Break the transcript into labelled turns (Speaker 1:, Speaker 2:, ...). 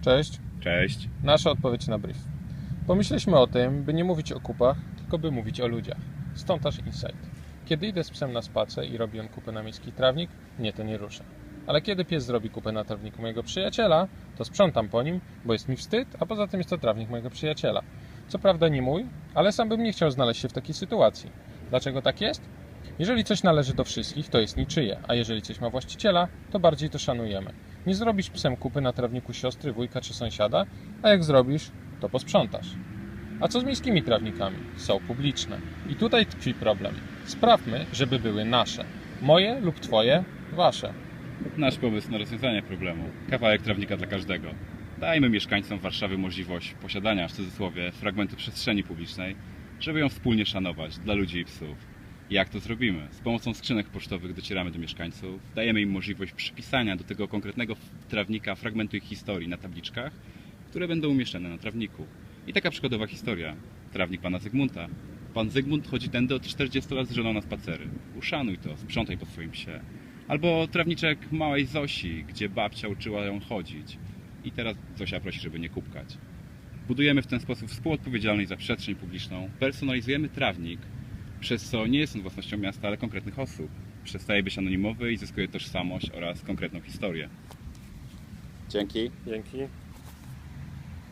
Speaker 1: Cześć.
Speaker 2: Cześć.
Speaker 1: Nasza odpowiedź na brief. Pomyśleliśmy o tym, by nie mówić o kupach, tylko by mówić o ludziach. Stąd też insight. Kiedy idę z psem na spacer i robi on kupę na miejski trawnik, mnie to nie rusza. Ale kiedy pies zrobi kupę na trawniku mojego przyjaciela, to sprzątam po nim, bo jest mi wstyd, a poza tym jest to trawnik mojego przyjaciela. Co prawda nie mój, ale sam bym nie chciał znaleźć się w takiej sytuacji. Dlaczego tak jest? Jeżeli coś należy do wszystkich, to jest niczyje, a jeżeli coś ma właściciela, to bardziej to szanujemy. Nie zrobisz psem kupy na trawniku siostry, wujka czy sąsiada, a jak zrobisz, to posprzątasz. A co z miejskimi trawnikami? Są publiczne. I tutaj tkwi problem. Sprawmy, żeby były nasze. Moje lub twoje, wasze.
Speaker 2: Nasz pomysł na rozwiązanie problemu. Kawałek trawnika dla każdego. Dajmy mieszkańcom Warszawy możliwość posiadania, w cudzysłowie, fragmentu przestrzeni publicznej, żeby ją wspólnie szanować dla ludzi i psów. Jak to zrobimy? Z pomocą skrzynek pocztowych docieramy do mieszkańców, dajemy im możliwość przypisania do tego konkretnego trawnika fragmentu ich historii na tabliczkach, które będą umieszczone na trawniku. I taka przykładowa historia. Trawnik pana Zygmunta. Pan Zygmunt chodzi tędy od 40 lat z żoną na spacery. Uszanuj to, sprzątaj po swoim psie. Albo trawniczek małej Zosi, gdzie babcia uczyła ją chodzić. I teraz Zosia prosi, żeby nie kupkać. Budujemy w ten sposób współodpowiedzialność za przestrzeń publiczną, personalizujemy trawnik, przez co nie jest on własnością miasta, ale konkretnych osób. Przestaje być anonimowy i zyskuje tożsamość oraz konkretną historię. Dzięki.
Speaker 1: Dzięki.